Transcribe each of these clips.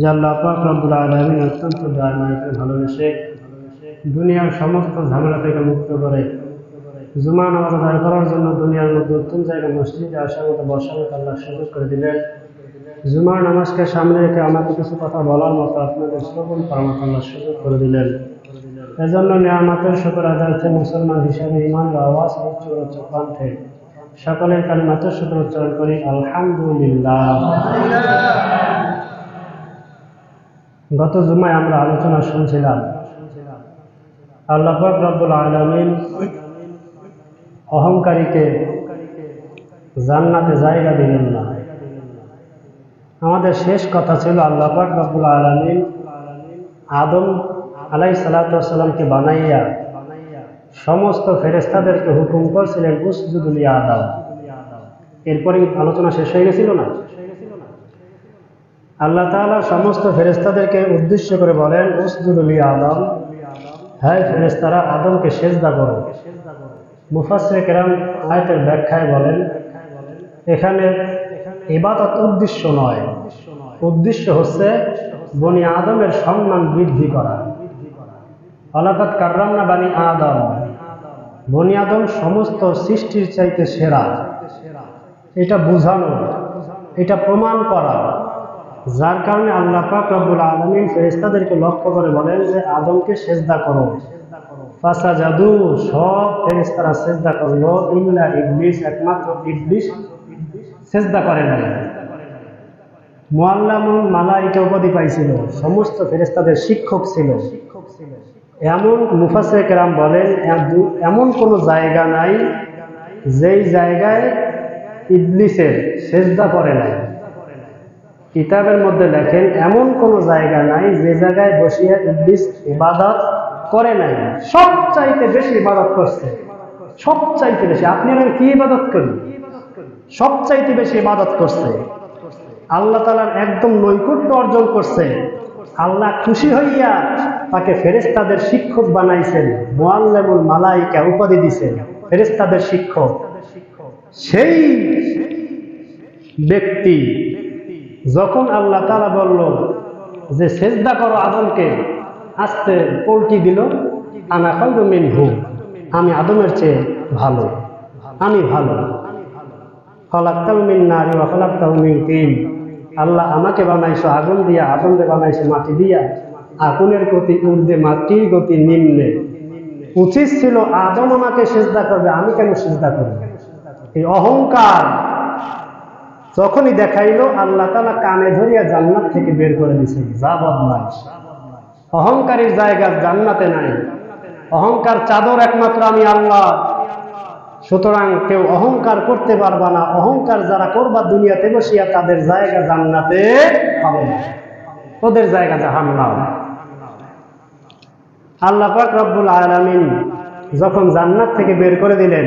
যে আল্লাহ পাক রব্বুল আলমিন অত্যন্ত দয়াময়কে ভালোবেসে দুনিয়ার সমস্ত ঝামেলা থেকে মুক্ত করে জুমা নামাজ আদায় করার জন্য দুনিয়ার মধ্যে উত্তম জায়গা মসজিদে আসার মতো বসার মতো আল্লাহ সুযোগ করে দিলেন জুমার নামাজকে সামনে রেখে আমাকে কিছু কথা বলার মতো আপনাদের শ্রবণ করার মতো আল্লাহ সুযোগ করে দিলেন। এজন্য নিয়ামতের শুকর আদার্থে মুসলমান হিসেবে ইমানের আওয়াজ উচ্চ উচ্চ কণ্ঠে সকলের কালিমাতের শুকর উচ্চারণ করি, আলহামদুলিল্লাহ। গত জুমায় আমরা আলোচনা শুনছিলাম, আল্লাহ রব্বুল আলমিন অহংকারীকে জান্নাতে জায়গা দিলেন না। আমাদের শেষ কথা ছিল আল্লাহ রব্বুল আলমিন আদম আলাই সালাতামকে বানাইয়া সমস্ত ফেরেস্তাদেরকে হুকুম করছিলেন, উসজুদুল আদম এরপরে আলোচনা শেষ হয়ে গেছিল না? আল্লাহ তাআলা সমস্ত ফেরেস্তাদেরকে উদ্দেশ্য করে বলেন উসজুদুল আদম। হ্যাঁ ফেরেস্তারা আদমকে সেজদা করো। মুফাসরে কেরাম আয়তের ব্যাখ্যায় বলেন, এখানে ইবাদত উদ্দেশ্য নয়। উদ্দেশ্য হচ্ছে বনি আদমের সম্মান বৃদ্ধি করা। আলাকাত কার্রামনা বানি আদম। বনি আদম সমস্ত সৃষ্টির চাইতে সেরা। এটা বুঝানো, এটা প্রমাণ করা। যার কারণে আল্লাহ পাক রব্বুল আলমিন ফেরেস্তাদেরকে লক্ষ্য করে বলেন যে আদমকে সেজদা করো। ফাসা জাদু সব ফেরেস্তারা সেজদা করল। ইল্লা ইবলিস একমাত্র ইবলিস সেজদা করে নাই। মোয়াল্লামুল মালাইকা উপাধি পাইছিল। সমস্ত ফেরেস্তাদের শিক্ষক ছিল। এমন মুফাসে কেরাম বলেন এমন কোনো জায়গা নাই যেই জায়গায় ইবলিসের সেজদা করে নাই। কিতাবের মধ্যে লেখেন, এমন কোনো জায়গা নাই যে জায়গায় বসিয়া ইবলিস ইবাদত করে নাই। সব চাইতে বেশি ইবাদত করছে। সব চাইতে বেশি। আপনি আর কি ইবাদত করি? সব চাইতে বেশি ইবাদত করছে। আল্লাহ তালার একদম নৈকট্য অর্জন করছে। আল্লাহ খুশি হইয়া তাকে ফেরেস্তাদের শিক্ষক বানাইছেন। মোয়াল্লেমুল মালাইকা উপাধি দিছেন ফেরেস্তাদের শিক্ষক। সেই ব্যক্তি যখন আল্লাহ তালা বলল যে, সেজদা করো আদমকে। আস্তে পল্টি দিল, আনা মিন হু আমি আদমের চেয়ে ভালো, আমি ভালো। ফলাক্তাল মিন নারী বা ফলাক্তাল মিন তিন। আল্লাহ আমাকে বানাইছো, আগুন দিয়া আদমকে বানাইছো, মাটি দিয়া, আগুনের গতি ঊর্ধ্বে, মাটির গতি নিম্নে। উচিত ছিল আদম আমাকে সেজদা করবে, আমি কেন সেজদা করব? এই অহংকার যখনই দেখাইলো, আল্লাহ তালা কানে ধরিয়া জান্নাত থেকে বের করে দিছে। যা বদমাস অহংকারীর জায়গা জান্নাতে নাই। অহংকার চাদর একমাত্র আমি আল্লাহ। সুতরাং কেউ অহংকার করতে পারবা না। অহংকার যারা করবা দুনিয়াতে বসিয়া, তাদের জায়গা জান্নাতে হবে না। ওদের জায়গা জাহান্নাম আল্লাহ পাক রব্বুল আলামিন যখন জান্নাত থেকে বের করে দিলেন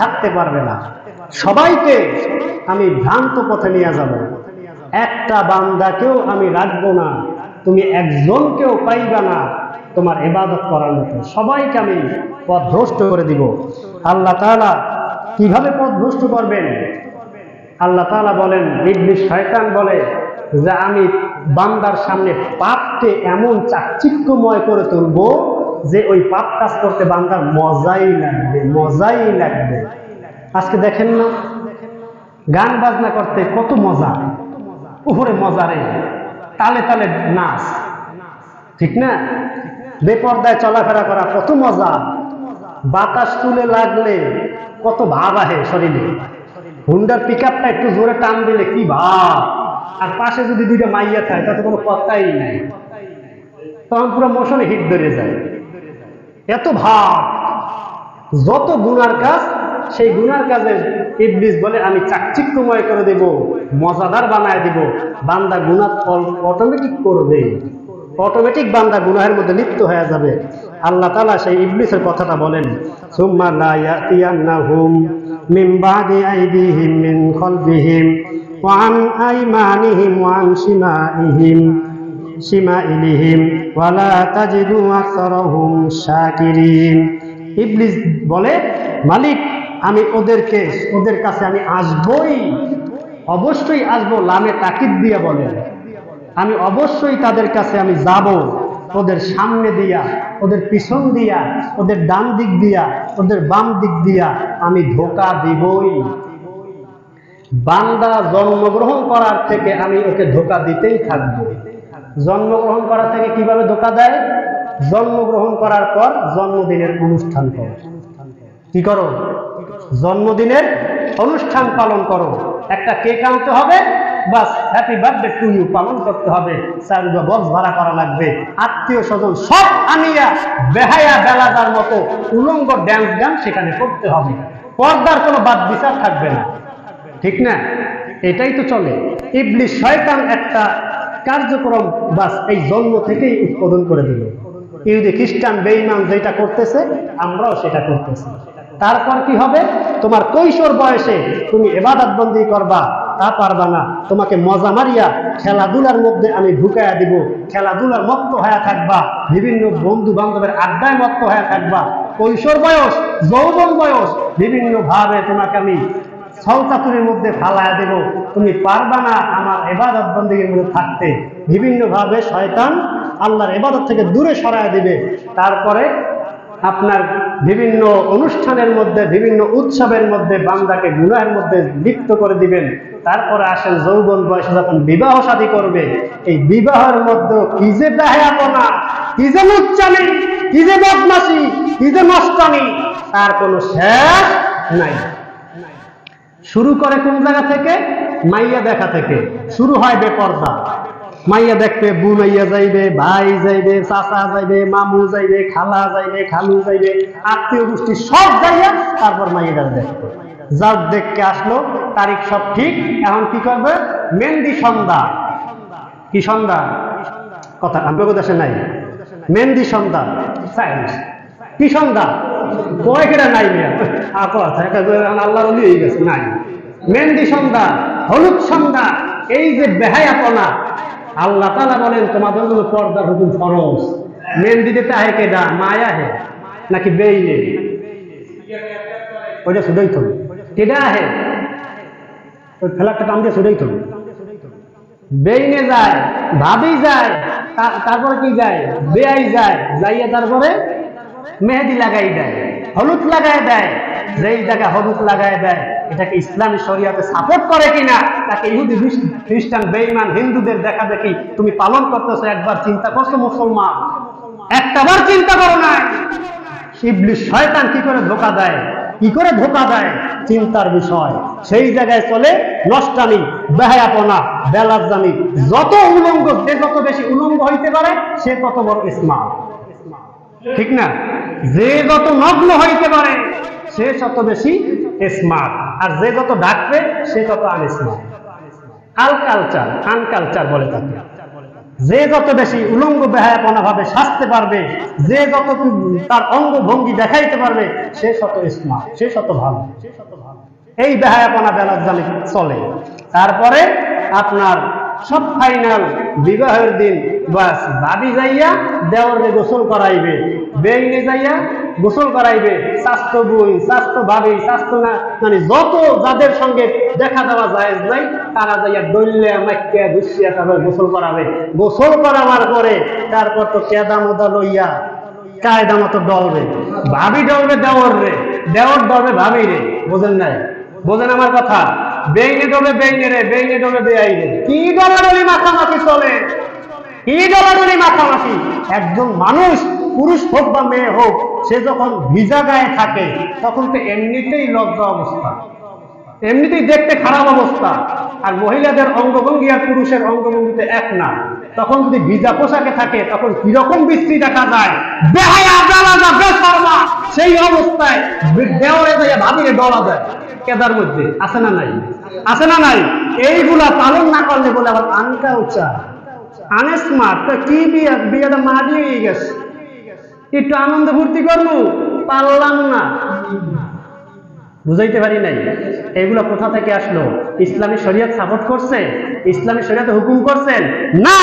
থাকতে পারবে না। সবাইকে আমি ভ্রান্ত পথে নিয়ে যাব। একটা বান্দাকেও আমি রাখব না। তুমি একজনকেও পাইবা না। তোমার এবাদত করার মতো। সবাইকে আমি পথ ভ্রষ্ট করে দিব। আল্লাহ তাআলা কীভাবে পথ ভ্রষ্ট করবেন? আল্লাহ তাআলা বলেন, ইবলিস শয়তান বলে যে, আমি বান্দার সামনে পাপকে এমন চাকচিক্যময় করে তুলব যে ওই পাপ কাজ করতে বান্দার মজাই লাগবে মজাই লাগবে। আজকে দেখেন না, গান বাজনা করতে কত মজা। উপরে মজা রে, তালে তালে নাচ। ঠিক না? বেপর্দায় চলাফেরা করা কত মজা। বাতাস তুলে লাগলে কত ভাব আহে শরীরে। হুন্ডার পিক আপটা একটু জোরে টান দিলে কি ভাব। আর পাশে যদি দুইটা মাইয়া থাকে, তাতে কোনো কথাই নাই। তখন পুরো মোশনে হিট ধরে যায়। এত ভাব। যত গুনার কাজ, সেই গুনার কাজে ইবলিস বলে, আমি চাকচিক্যময় করে দেব, মজাদার বানায় দেব। বান্দা ফল অটোমেটিক করবে। অটোমেটিক বান্দা গুনাহের মধ্যে লিপ্ত হয়ে যাবে। আল্লাহ তালা সেই ইবলিসের কথাটা বলেন, সুম্মা শিমাইলিহিম ওয়ালা তাজিদু আকসারহুম শাকিরিন ইবলিস বলে, মালিক, আমি ওদেরকে, ওদের কাছে আমি আসবই। অবশ্যই আসব, লামে তাকিদ দিয়ে বলে। আমি অবশ্যই তাদের কাছে আমি যাব। ওদের সামনে দিয়া, ওদের পিছন দিয়া, ওদের ডান দিক দিয়া, ওদের বাম দিক দিয়া আমি ধোকা দিবই। বান্দা জন্মগ্রহণ করার থেকে আমি ওকে ধোকা দিতেই থাকব। জন্মগ্রহণ করার থেকে কীভাবে ধোকা দেয়? জন্মগ্রহণ করার পর জন্মদিনের অনুষ্ঠান করো। কি করো? জন্মদিনের অনুষ্ঠান পালন করো। একটা কেক আনতে হবে, বাস হ্যাপি বার্থডে টু ইউ পালন করতে হবে। চার বক্স ভাড়া করা লাগবে। আত্মীয় স্বজন সব আনিয়া বেহায়া বেলাদার মতো উলঙ্গ ড্যান্স ড্যান্স সেখানে করতে হবে। পর্দার কোনো বাদ বিচার থাকবে না। ঠিক না? এটাই তো চলে। ইবলিশ শয়তান একটা কার্যক্রম বাস এই জন্ম থেকেই উৎপাদন করে দিল। ইহুদি খ্রিস্টান বেইমান যেটা করতেছে, আমরাও সেটা করতেছি। তারপর কি হবে? তোমার কৈশোর বয়সে তুমি এবাদত বন্দি করবা, তা পারবা না। তোমাকে মজা মারিয়া খেলাধুলার মধ্যে আমি ঢুকাইয়া দিব। খেলাধুলার মত্ত হয়ে থাকবা, বিভিন্ন বন্ধু বান্ধবের আড্ডায় মত্ত হয়ে থাকবা। কৈশোর বয়স, যৌবন বয়স, বিভিন্ন ভাবে তোমাকে আমি সৌতাতুরের মধ্যে ফালায়া দেব। তুমি পারবা না আমার এবাদত বন্দীর মধ্যে থাকতে। বিভিন্নভাবে শয়তান আল্লাহর এবাদত থেকে দূরে সরায় দিবে। তারপরে আপনার বিভিন্ন অনুষ্ঠানের মধ্যে, বিভিন্ন উৎসবের মধ্যে বান্দাকে গুনাহের মধ্যে লিপ্ত করে দিবেন। তারপরে আসেন যৌবন বয়সে যখন বিবাহ শাদী করবে, এই বিবাহের মধ্যে কি যে বেহায়াপনা, কি যে লুচ্চামি কি যে বদমাসি কি যে নষ্টামি তার কোনো শেষ নাই। শুরু করে কোন জায়গা থেকে? মাইয়া দেখা থেকে। শুরু হয় বেপর্দা। মাইয়া দেখবে বুনাইয়া যাইবে, ভাই যাইবে, চাচা যাইবে, মামু যাইবে, খালা যাইবে, খালু যাইবে, আত্মীয় গোষ্ঠী সব যাইয়া তারপর মাইয়াটা দেখবে। যার দেখতে আসলো, তারিখ সব ঠিক, এখন কি করবে? মেহেন্দি সন্ধ্যা। কি সন্ধ্যা? কথা আপনাকে দেশে নাই? মেহেন্দি সন্ধ্যা। সায়েন্স কি সন্ধ্যা? কয় কেটা নাই মেয়ে? কথা আল্লাহ হয়ে গেছে, নাই। মেহেন্দি সন্ধ্যা হলুদ সন্ধ্যা এই যে বেহায়াপনা, আল্লাহ তালা বলেন, তোমাদের জন্য পর্দার হুকুম ফরজ। মেহেন্দি দিতে আহে কেডা মায়া হে? নাকি বেইনে ওইটা শুধুই তো। কেডা আহে ওই ফেলাটা টান দিয়ে শুধুই তো। বেইনে যায়, ভাবি যায় তারপরে কি যায়? বেআই যায়, যাইয়া তারপরে মেহেদি লাগাই দেয়, হলুদ লাগাই দেয়, যেই জায়গায় হলুদ লাগাই দেয় এটাকে ইসলামী শরিয়াতে সাপোর্ট করে কিনা, তাকে ইহুদি খ্রিস্টান বেইমান হিন্দুদের দেখা দেখি, তুমি পালন করতেছো, একবার চিন্তা করছ মুসলমান। একটাবার চিন্তা করো নাই। শিবলি শয়তান কি করে ধোকা দেয়? কি করে ধোকা দেয়? চিন্তার বিষয়। সেই জায়গায় চলে নষ্টানি বেহায়াপনা বেলাজানি যত উলঙ্গ, যে যত বেশি উলঙ্গ হইতে পারে, সে তত বড় স্মার্ট ঠিক না? যে যত নগ্ন হইতে পারে, সে তত বেশি স্মার্ট আর যে যত ডাকবে, সে তত আনস্মার্ট আলকালচার আনকালচার বলে তাকে। যে যত বেশি উলঙ্গ বেহায়াপনা ভাবে সাজতে পারবে, যে যত তার অঙ্গ ভঙ্গি দেখাইতে পারবে, সে শত স্মার্ট সে শত ভালো এই বেহায়াপনা বেলার জানি চলে। তারপরে আপনার সব ফাইনাল বিবাহের দিন, বাস ভাবি যাইয়া দেওয়ারে গোসল করাইবে। বেইনে যাইয়া গোসল করাইবে। স্বাস্থ্য বই, স্বাস্থ্য ভাবি, স্বাস্থ্য না মানে যত যাদের সঙ্গে দেখা দেওয়া যায় নাই, তারা যাইয়া দৈল্যা মাইকিয়া দুসিয়া তারপর গোসল করাবে। গোসল করাবার পরে তারপর তো কেদা মোদা লইয়া কায়দা মতো ডলবে। ভাবি ডলবে দেওয়ার রে। দেওয়ার ডলবে ভাবি রে। বোঝেন নাই? বোঝেন আমার কথা? বেইনে ডলে বেইনে রে বেইনে ডলবে বেআই রে। কি ডলাডলি মাখামাখি চলে? কি ডলাডলি মাখামাখি? একজন মানুষ পুরুষ হোক বা মেয়ে হোক, সে যখন ভিজা গায়ে থাকে, তখন তো এমনিতেই লজ্জা অবস্থা। এমনিতেই দেখতে খারাপ অবস্থা। আর মহিলাদের অঙ্গভঙ্গি আর পুরুষের অঙ্গভঙ্গিতে এক না। তখন যদি ভিজা পোশাকে থাকে, তখন কীরকম বৃষ্টি দেখা যায়? সেই অবস্থায় দেওয়ারে যায় ভাবিরে ডলা যায়। কেদার মধ্যে, আছে না নাই? আছে না নাই? এইগুলা পালন না করলে বলে আবার আনকালচার আনস্মার্ট তো কি বিয়ে বিয়াটা মা দিয়ে গেছে। একটু আনন্দ ফুর্তি করব? পারলাম না। বুঝাইতে পারি নাই। এগুলো কোথা থেকে আসলো? ইসলামী শরিয়ত সাপোর্ট করছে? ইসলামী শরিয়তে হুকুম করছেন না!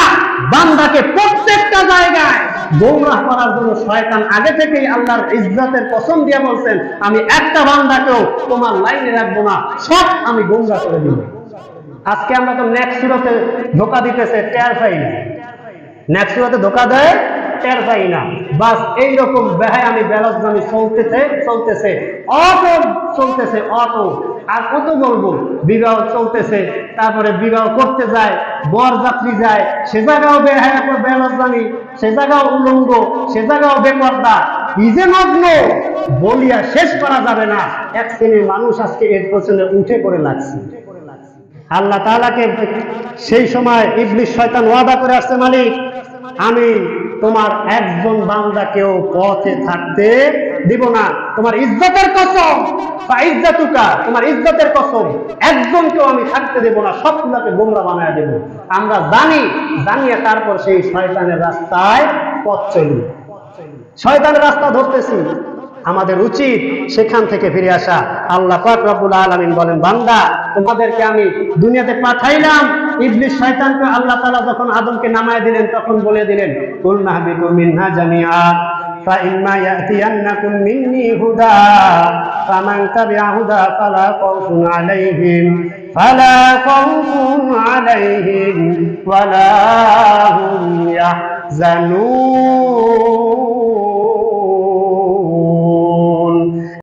বান্দাকে প্রত্যেকটা জায়গায় গোমরাহ করার জন্য শয়তান আগে থেকেই আল্লাহর ইজ্জতের কসম দিয়ে বলছেন, আমি একটা বান্দাকেও তোমার লাইনে রাখব না। সব আমি গোমরা করে দিব। আজকে আমরা তো নেক্সট সুরতে ধোকা দিতেছে টের পাই না নেক্সট সুরতে ধোকা দেয় টের পাই না। বাস এইরকম বেহায় আমি বেলজগামি চলতেছে চলতেছে, অটো চলতেছে, অটো। আর কত বলব? বিবাহ চলতেছে, তারপরে বিবাহ করতে যায়, বর যাত্রী যায়, সে জায়গাও বেহায় বেলজগামি সে জায়গাও উলঙ্গ, সে জায়গাও বেপর্দা। ইজে নগ্ন বলিয়া শেষ করা যাবে না। এক শ্রেণির মানুষ আজকে এর পেছনে উঠে করে লাগছে। আল্লাহ তালাকে সেই সময় ইবলিশ শয়তান ওয়াদা করে আসছে মালিক, আমি তোমার একজন বান্দাকেও পথে থাকতে দিব না। তোমার ইজ্জতের কসম বা ইজ্জাতুকা, তোমার ইজ্জতের কসম, একজনকেও আমি থাকতে দেব না, সবগুলোকে গোমরা বানায় দেব। আমরা জানি, জানিয়ে তারপর সেই শয়তানের রাস্তায় পথ চলি। শয়তানের রাস্তা ধরতেছি। আমাদের উচিত সেখান থেকে ফিরে আসা আল্লাহ পাক রব্বুল আলামিন বলেন বান্দা তোমাদেরকে আমি দুনিয়াতে পাঠাইলাম ইবলিস শয়তানকে আল্লাহ তাআলা যখন আদমকে নামায় দিলেন তখন বলে দিলেন কুল নাহবিতু মিনহা জামিআ فإما يأتينكم مني هدى فمن تبع هدى فلا خوف عليهم فلا خوف عليهم ولا هم يحزنون